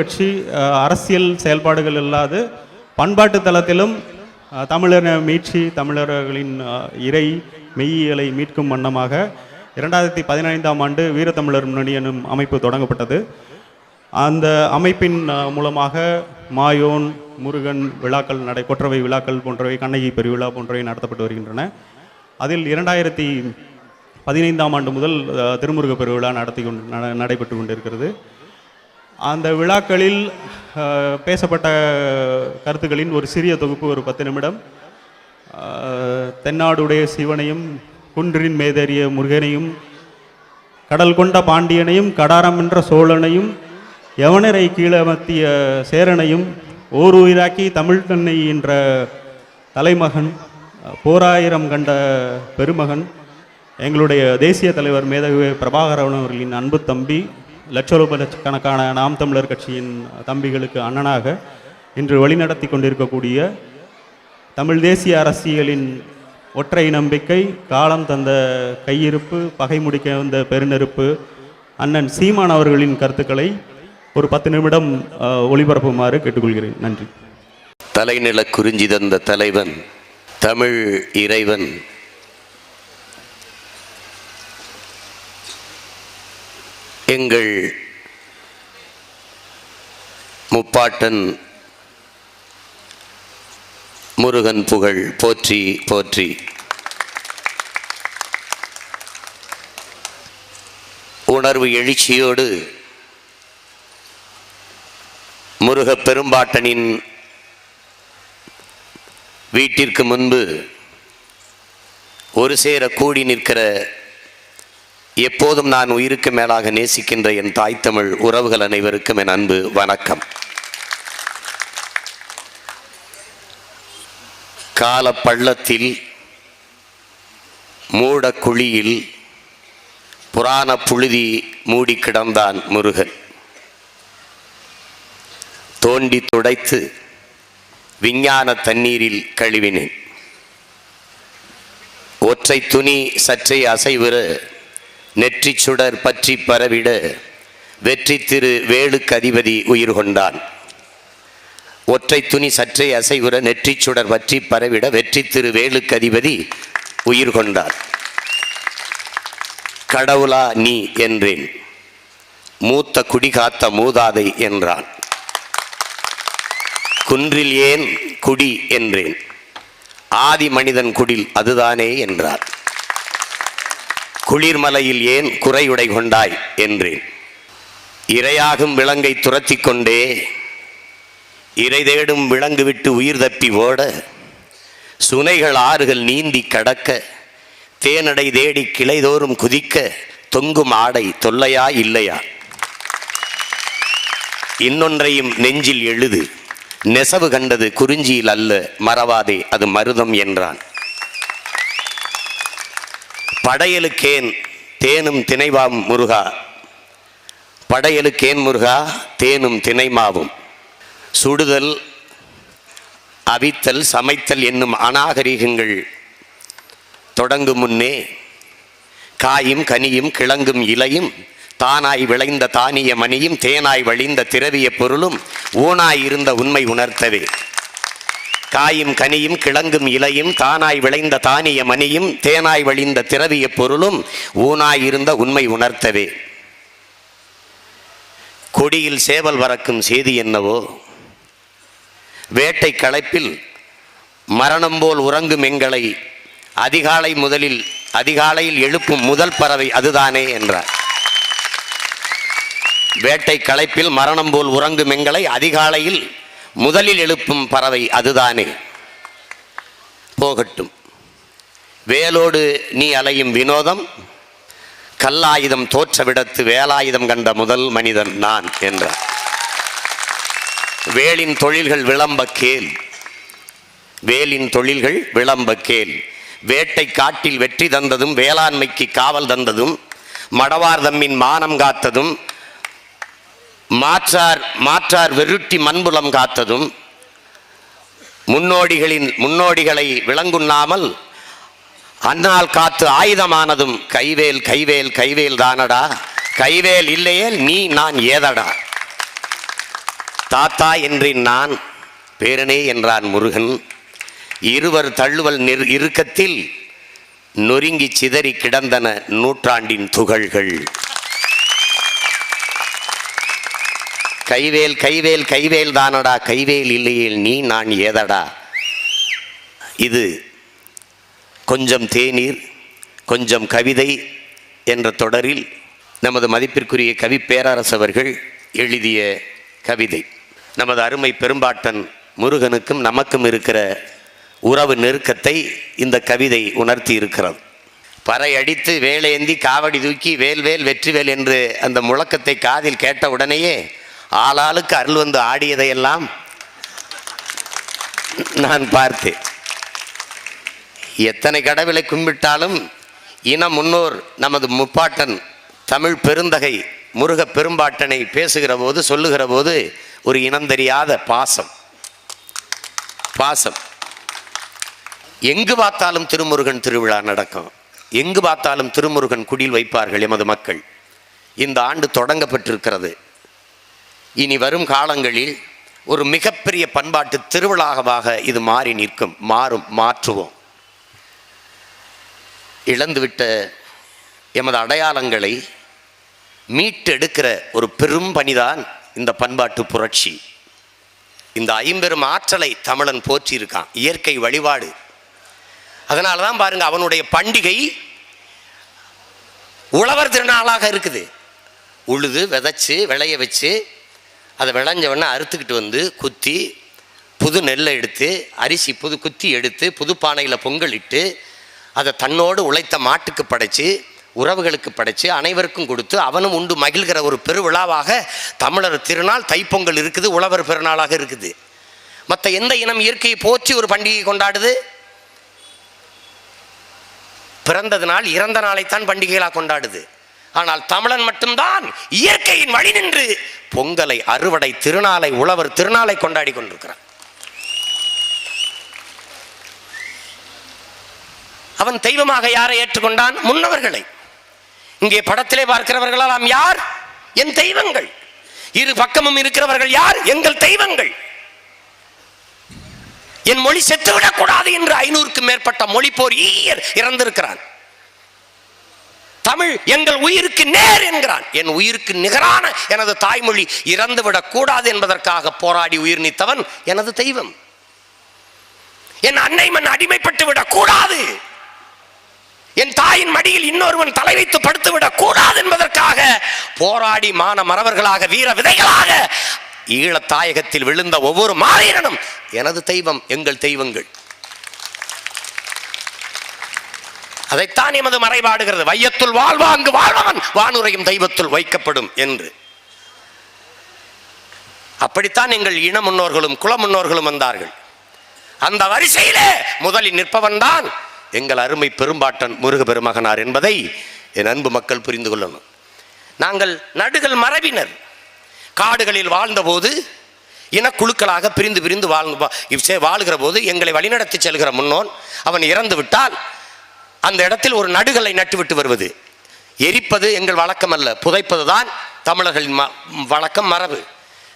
கட்சி அரசியல் செயல்பாடுகள் இல்லாது பண்பாட்டு தளத்திலும் தமிழரை தமிழர் மீட்சி தமிழர்களின் இறை மெய்யியலை மீட்கும் வண்ணமாக இரண்டாயிரத்தி பதினைந்தாம் ஆண்டு வீரத்தமிழர் முன்னணி எனும் அமைப்பு தொடங்கப்பட்டது. அந்த அமைப்பின் மூலமாக மாயோன் முருகன் விழாக்கள் நடை கொற்றவை விழாக்கள் போன்றவை கண்ணகி பெருவிழா போன்றவை நடத்தப்பட்டு வருகின்றன. அதில் இரண்டாயிரத்தி பதினைந்தாம் ஆண்டு முதல் திருமுருக பெருவிழா நடத்தி கொண்டு நடைபெற்று கொண்டிருக்கிறது. அந்த விழாக்களில் பேசப்பட்ட கருத்துக்களின் ஒரு சிறிய தொகுப்பு ஒரு பத்து நிமிடம். தென்னாடுடைய சிவனையும் குன்றின் மேதேறிய முருகனையும் கடல் கொண்ட பாண்டியனையும் கடாரம் என்ற சோழனையும் யவனரை கீழமத்திய சேரனையும் ஓர் உயிராக்கி தமிழ் தன்னை என்ற தலைமகன் போராயிரம் கண்ட பெருமகன் எங்களுடைய தேசிய தலைவர் மேதகு பிரபாகரன் அவர்களின் அன்பு தம்பி லட்சரூப லட்சக்கணக்கான நாம் தமிழர் கட்சியின் தம்பிகளுக்கு அண்ணனாக இன்று வழிநடத்தி கொண்டிருக்கக்கூடிய தமிழ் தேசிய அரசியலின் ஒற்றை நம்பிக்கை காலம் தந்த கையிருப்பு பகை முடிக்க வந்த பெருநெருப்பு அண்ணன் சீமான் அவர்களின் கருத்துக்களை ஒரு பத்து நிமிடம் ஒளிபரப்புமாறு கேட்டுக்கொள்கிறேன். நன்றி. தலைநில குறிஞ்சி தந்த தலைவன் தமிழ் இறைவன் எங்கள் முப்பாட்டன் முருகன் புகழ் போற்றி போற்றி. உணர்வு எழுச்சியோடு முருகப் பெரும்பாட்டனின் வீட்டிற்கு முன்பு ஒரு சேர கூடி நிற்கிற எப்போதும் நான் உயிருக்கு மேலாக நேசிக்கின்ற என் தாய் தமிழ் உறவுகள் அனைவருக்கும் என் அன்பு வணக்கம். கால பள்ளத்தில் மூட குழியில் புராண புழுதி மூடி கிடந்தான் முருகன். தோண்டி துடைத்து விஞ்ஞான தண்ணீரில் கழுவினேன். ஒற்றை துணி சற்றே அசைவிற நெற்றி சுடர் பற்றி பரவிட வெற்றி திரு வேலுக்கு அதிபதி உயிர் கொண்டான். ஒற்றை துணி சற்றே அசைவுற நெற்றி சுடர் பற்றி பரவிட வெற்றி திரு வேலுக்கு அதிபதி உயிர் கொண்டான். கடவுளா நீ என்றேன். மூத்த குடிகாத்த மூதாதை என்றான். குன்றில் ஏன் குடி என்றேன். ஆதி மனிதன் குடில் அதுதானே என்றார். குளிர்மலையில் ஏன் குறையுடை கொண்டாய் என்றேன் இரையாகும் விலங்கை துரத்தி கொண்டே இறை தேடும் விலங்கு விட்டு உயிர் தப்பி ஓட சுனைகள் ஆறுகள் நீந்தி கடக்க தேனடை தேடி கிளைதோறும் குதிக்க தொங்கும் ஆடை தொல்லையா இல்லையா? இன்னொன்றையும் நெஞ்சில் எழுது நெசவு கண்டது குறிஞ்சியில் அல்ல மறவாதே அது மருதம் என்றான். படையலுக்கேன் தேனும் திணைவாம் முருகா. படையலுக்கேன் முருகா தேனும் திணைமாவும். சுடுதல் அவித்தல் சமைத்தல் என்னும் அநாகரிகங்கள் தொடங்கும் முன்னே காயும் கனியும் கிழங்கும் இலையும் தானாய் விளைந்த தானிய மணியும் தேனாய் வழிந்த திரவிய பொருளும் ஊனாய் இருந்த உண்மை உணர்த்தவே. காயும் கனியும் கிழங்கும் இலையும் தானாய் விளைந்த தானிய மணியும் தேனாய் வழிந்த திரவிய பொருளும் ஊனாய் இருந்த உண்மை உணர்த்தவே. கொடியில் சேவல் வறக்கும் செய்தி என்னவோ? வேட்டை களைப்பில் மரணம் போல் உறங்கும் எங்களை அதிகாலை முதலில் அதிகாலையில் எழுப்பும் முதல் பறவை அதுதானே என்றார். வேட்டை களைப்பில் மரணம் போல் உறங்கும் எங்களை அதிகாலையில் முதலில் எழுப்பும் பறவை அதுதானே. போகட்டும். வேலோடு நீ அலையும் வினோதம் கல்லாயுதம் தோற்றவிடத்து வேலாயுதம் கண்ட முதல் மனிதன் நான் என்றார். வேலின் தொழில்கள் விளம்ப கேள். வேலின் தொழில்கள் விளம்ப கேள். வேட்டை காட்டில் வெற்றி தந்ததும் வேளாண்மைக்கு காவல் தந்ததும் மடவார் தம்மின் மானம் காத்ததும் மாற்றார் மாற்றார் வெருட்டி மண்புலம் காத்ததும் முன்னோடிகளின் முன்னோடிகளை விளங்குண்ணாமல் அன்னால் காத்து ஆயுதமானதும் கைவேல் கைவேல் கைவேல் தானடா? கைவேல் இல்லையே நீ நான் ஏதடா? தாத்தா என்றேன் நான் பேரனே என்றான் முருகன். இருவர் தள்ளுவல் நிர் இறுக்கத்தில் நொறுங்கி சிதறி கிடந்தன நூற்றாண்டின் துகள்கள். கைவேல் கைவேல் கைவேல் தானடா. கைவேல் இல்லையே நீ நான் ஏதடா. இது கொஞ்சம் தேநீர் கொஞ்சம் கவிதை என்ற தொடரில் நமது மதிப்பிற்குரிய கவி பேரரசவர்கள் எழுதிய கவிதை. நமது அருமை பெரும்பாட்டன் முருகனுக்கும் நமக்கும் இருக்கிற உறவு நெருக்கத்தை இந்த கவிதை உணர்த்தி இருக்கிறது. பறை அடித்து வேலேந்தி காவடி தூக்கி வேல் வேல் வெற்றிவேல் என்று அந்த முழக்கத்தை காதில் கேட்ட உடனேயே ஆளாளுக்கு அருள் வந்து ஆடியதையெல்லாம் நான் பார்த்தேன். எத்தனை கடவுளை கும்பிட்டாலும் இன முன்னோர் நமது முப்பாட்டன் தமிழ் பெருந்தகை முருக பெரும்பாட்டனை பேசுகிற போது சொல்லுகிற போது ஒரு இனந்தெரியாத பாசம். பாசம். எங்கு பார்த்தாலும் திருமுருகன் திருவிழா நடக்கும். எங்கு பார்த்தாலும் திருமுருகன் குடில் வைப்பார்கள் எமது மக்கள். இந்த ஆண்டு தொடங்கப்பட்டிருக்கிறது. இனி வரும் காலங்களில் ஒரு மிகப்பெரிய பண்பாட்டு திருவிழாகவாக இது மாறி நிற்கும் மாறும் மாற்றுவோம். இழந்துவிட்ட எமது அடையாளங்களை மீட்டெடுக்கிற ஒரு பெரும் பணிதான் இந்த பண்பாட்டு புரட்சி. இந்த ஐம்பெரும் ஆற்றலை தமிழன் போற்றியிருக்கான் இயற்கை வழிபாடு. அதனால தான் பாருங்க அவனுடைய பண்டிகை உழவர் திருநாளாக இருக்குது. உழுது விதைச்சு விளைய வச்சு அதை விளைஞ்சவொடனே அறுத்துக்கிட்டு வந்து குத்தி புது நெல்லை எடுத்து அரிசி புது குத்தி எடுத்து புது பானையில் பொங்கலிட்டு அதை தன்னோடு உழைத்த மாட்டுக்கு படைச்சு உறவுகளுக்கு படைச்சு அனைவருக்கும் கொடுத்து அவனும் உண்டு மகிழ்கிற ஒரு பெருவிழாவாக தமிழர் திருநாள் தைப்பொங்கல் இருக்குது உழவர் பெருநாளாக இருக்குது. மற்ற எந்த இனம் இயற்கையை போற்றி ஒரு பண்டிகை கொண்டாடுது? பிறந்தது நாள் இறந்த நாளைத்தான் பண்டிகைகளாக கொண்டாடுது. ஆனால் தமிழன் மட்டும்தான் இயற்கையின் வழி நின்று பொங்கலை அறுவடை திருநாளை உழவர் திருநாளை கொண்டாடி கொண்டிருக்கிறான். அவன் தெய்வமாக யாரை ஏற்றுக்கொண்டான்? முன்னவர்களை. இங்கே படத்திலே பார்க்கிறவர்களெல்லாம் யார்? என் தெய்வங்கள். இரு பக்கமும் இருக்கிறவர்கள் யார்? எங்கள் தெய்வங்கள். என் மொழி செத்துவிடக் கூடாது என்று ஐநூறுக்கும் மேற்பட்ட மொழி போர் ஈயர் இறந்திருக்கிறான். தமிழ் எங்கள் உயிருக்கு நேர் என்கிறான். என் உயிருக்கு நிகரான எனது தாய்மொழி இறந்துவிடக் கூடாது என்பதற்காக போராடி உயிர் நீத்தவன் எனது தெய்வம். என் அன்னை மண் அடிமைப்பட்டு விடக் கூடாது. என் தாயின் மடியில் இன்னொருவன் தலை வைத்து படுத்து விடக் கூடாது என்பதற்காக போராடி மான மறவர்களாக வீர விதைகளாக ஈழத்தாயகத்தில் விழுந்த ஒவ்வொரு மாவீரனும் எனது தெய்வம் எங்கள் தெய்வங்கள். அதைத்தான் எமது மறைபாடுகிறது. வையத்துள் வாழ்வாங்கு வாழ்வான் வானுரையும் தெய்வத்துள் வைக்கப்படும் என்று. அப்படித்தான் எங்கள் இன முன்னோர்களும் குல முன்னோர்களும் வந்தார்கள். அந்த வரிசையிலே முதலில் நிற்பவன் தான் எங்கள் அருமை பெரும்பாட்டன் முருக பெருமகனார் என்பதை என் அன்பு மக்கள் புரிந்து கொள்ளணும். நாங்கள் நடுகள் மரபினர். காடுகளில் வாழ்ந்தபோது இனக்குழுக்களாக பிரிந்து பிரிந்து வாழ்ந்து வா- வாழுகிற போது எங்களை வழிநடத்தி செல்கிற முன்னோன் அவன் இறந்து விட்டால் அந்த இடத்தில் ஒரு நடுகளை நட்டுவிட்டு வருவது. எரிப்பது எங்கள் வழக்கம் அல்ல. புதைப்பது தான் தமிழர்களின் ம- வழக்கம் மரபு.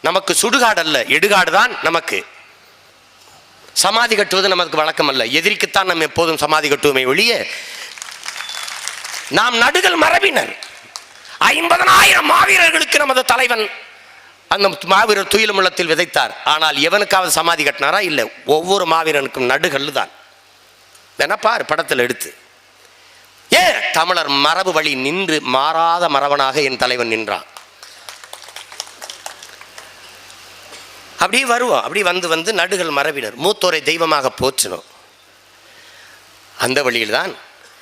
நமக்கு சுடுகாடு அல்ல. எடுகாடு தான் நமக்கு. சமாதி கட்டுவது நமக்கு வழக்கம் அல்ல. எதிரிக்குத்தான் நம்ம எப்போதும் சமாதி கட்டுவோமே ஒழிய நாம் நடுகள் மரபினர். ஐம்பதனாயிரம் மாவீரர்களுக்கு நமது தலைவன் அந்த மாவீரர் துயிலுமுள்ளத்தில் விதைத்தார். ஆனால் எவனுக்காவது சமாதி கட்டினாரா? இல்லை. ஒவ்வொரு மாவீரனுக்கும் நடுகல் தான் வேணா படத்தில் எடுத்து. ஏன்? தமிழர் மரபு வழி நின்று மாறாத மரபனாக என் தலைவன் நின்றான். அப்படியே வருவோம். அப்படி வந்து வந்து நடுகள் மரபினர். மூத்தோரை தெய்வமாக போற்றினோம். அந்த வழியில்தான்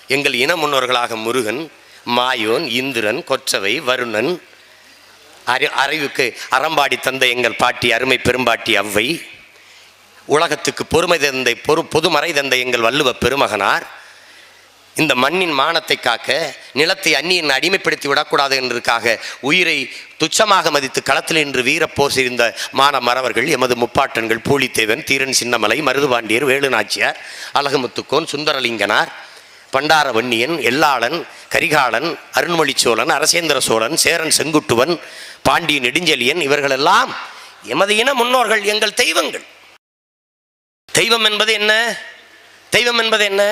எங்கள் இன முன்னோர்களாக முருகன் மாயோன் இந்திரன் கொற்றவை வருணன் அறி அறிவுக்கு அறம்பாடி தந்த எங்கள் பாட்டி அருமை பெரும்பாட்டி அவ்வை உலகத்துக்கு பொறுமை தந்தை பொறு பொதுமறை தந்த எங்கள் வள்ளுவ பெருமகனார் இந்த மண்ணின் மானத்தை காக்க நிலத்தை அந்நியன் அடிமைப்படுத்தி விடக்கூடாது என்றதுக்காக உயிரை துச்சமாக மதித்து களத்தில் நின்று வீரப்போ செய்த மான மறவர்கள் எமது முப்பாட்டன்கள் பூலித்தேவன் தீரன் சின்னமலை மருதுபாண்டியர் வேலுநாச்சியார் அழகுமுத்துக்கோன் சுந்தரலிங்கனார் பண்டார வன்னியன் எல்லாளன் கரிகாலன் அருண்மொழி சோழன் அரசேந்திர சோழன் சேரன் செங்குட்டுவன் பாண்டிய நெடுஞ்செழியன் இவர்களெல்லாம் எமது இன முன்னோர்கள் எங்கள் தெய்வங்கள். தெய்வம் என்பது என்ன? தெய்வம் என்பது என்ன?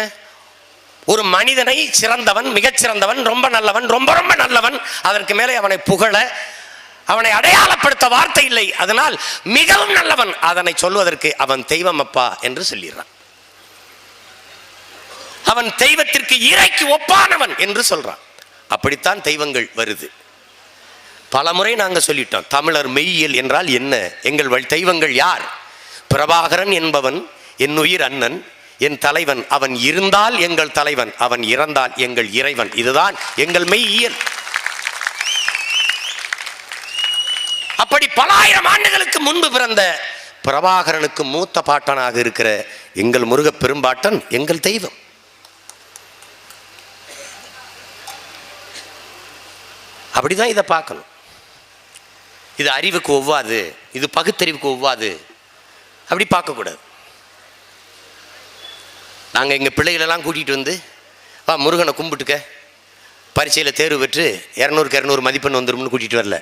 ஒரு மனிதனை சிறந்தவன் மிகச்சிறந்தவன் ரொம்ப நல்லவன் ரொம்ப ரொம்ப நல்லவன் அதற்கு மேலே அவனை புகழ அவனை அடையாளப்படுத்த வார்த்தை இல்லை. அதனால் மிகவும் நல்லவன். அதனை சொல்வதற்கு அவன் தெய்வம் அப்பா என்று சொல்லிடுறான். அவன் தெய்வத்திற்கு இறைக்கு ஒப்பானவன் என்று சொல்றான். அப்படித்தான் தெய்வங்கள் வருது. பல முறை நாங்க சொல்லிட்டோம் தமிழர் மெய்யியல் என்றால் என்ன? எங்கள் வழி தெய்வங்கள் யார்? பிரபாகரன் என்பவன் என் உயிர் அண்ணன் என் தலைவன் அவன் இருந்தால் எங்கள் தலைவன் அவன் இறந்தால் எங்கள் இறைவன். இதுதான் எங்கள் மெய்யியல். அப்படி பல ஆயிரம் ஆண்டுகளுக்கு முன்பு பிறந்த பிரபாகரனுக்கு மூத்த பாட்டனாக இருக்கிற எங்கள் முருகப் பெரும்பாட்டன் எங்கள் தெய்வம். அப்படிதான் இதை பார்க்கணும். இது அறிவுக்கு ஒவ்வாது இது பகுத்தறிவுக்கு ஒவ்வாது. அப்படி பார்க்கக்கூடாது. நாங்கள் எங்கள் பிள்ளைகளெல்லாம் கூட்டிகிட்டு வந்து வா முருகனை கும்பிட்டுக்க. பரீட்சையில் தேர்வு பெற்று இரநூறுக்கு இரநூறு மதிப்பெண் வந்துரும்னு கூட்டிகிட்டு வரல.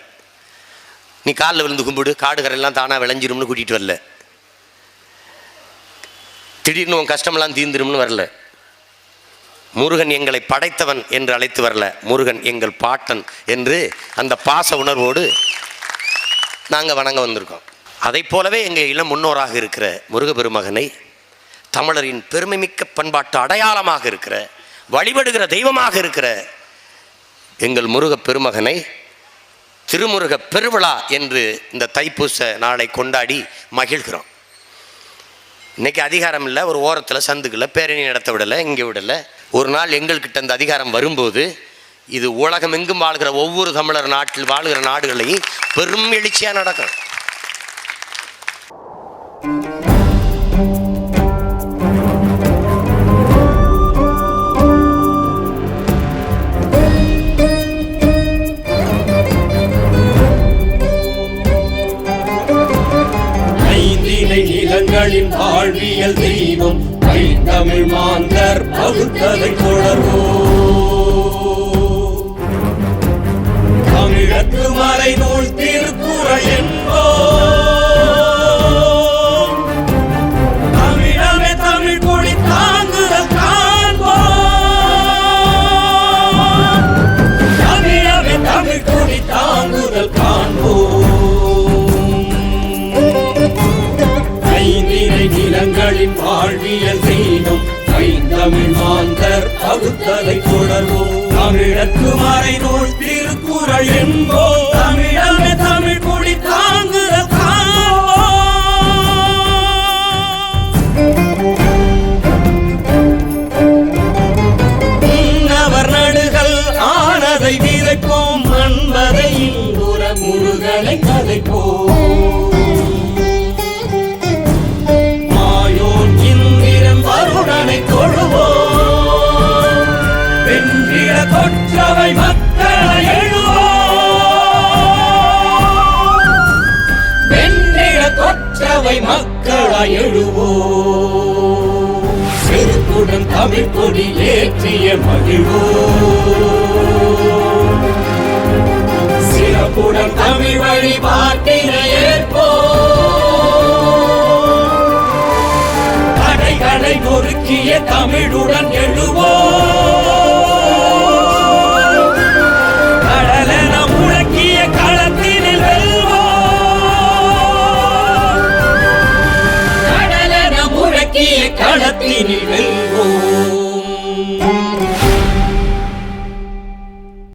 நீ காலில் விழுந்து கும்பிடு காடுகரெல்லாம் தானாக விளைஞ்சிரும்னு கூட்டிகிட்டு வரல. திடீர்னு உன் கஷ்டமெல்லாம் தீர்ந்துரும்னு வரல. முருகன் எங்களை படைத்தவன் என்று அழைத்து வரல. முருகன் எங்கள் பாட்டன் என்று அந்த பாச உணர்வோடு நாங்கள் வணங்க வந்திருக்கோம். அதைப் போலவே எங்கள் இளம் முன்னோராக இருக்கிற முருகப்பெருமகனை தமிழரின் பெருமைமிக்க பண்பாட்டு அடையாளமாக இருக்கிற வழிபடுகிற தெய்வமாக இருக்கிற எங்கள் முருக பெருமகனை திருமுருக பெருவிழா என்று இந்த தைப்பூச நாளை கொண்டாடி மகிழ்கிறோம். இன்னைக்கு அதிகாரம் இல்லை ஒரு ஓரத்தில் சந்துக்குள்ள பேரணி நடத்த விடலை இங்கே விடலை. ஒரு நாள் எங்கள்கிட்ட இந்த அதிகாரம் வரும்போது இது உலகம் எங்கும் வாழ்கிற ஒவ்வொரு தமிழர் நாட்டில் வாழ்கிற நாடுகளையும் பெரும் எழுச்சியாக நடக்கும். பகுத்ததை தொடர்வோ தமிழக்கு மறைநூல் திருக்குறள் என்போ. தமிழமே தமிழ் கொடி தாங்குதல் காண்போம் தமிழமே தமிழ் கொடி தாங்குதல் காண்போம் ஐந்தினை நிலங்களின் வாழ்வியல் தெய்வம் ஐந்தமிழ் மாந்தர் பகுத்ததை தொடர்வோம். தமிழக்கு மறைநூல் திருக்குறள் என்போ தமிழமே தமிழ் கொடி தாங்குதல் நடுகள் ஆனதை விதைப்போம். மண்பதை முருகனை கொற்றவை மக்களாய் எழுவோம். செருக்குடன் தமிழ் கொடி ஏற்றிய மகிழ்வோம். சிறப்புடன் தமிழ் வழிபாட்டினை ஏற்போம். தடைகளை நொறுக்கிய தமிழுடன் எழுவோம். 你的缘故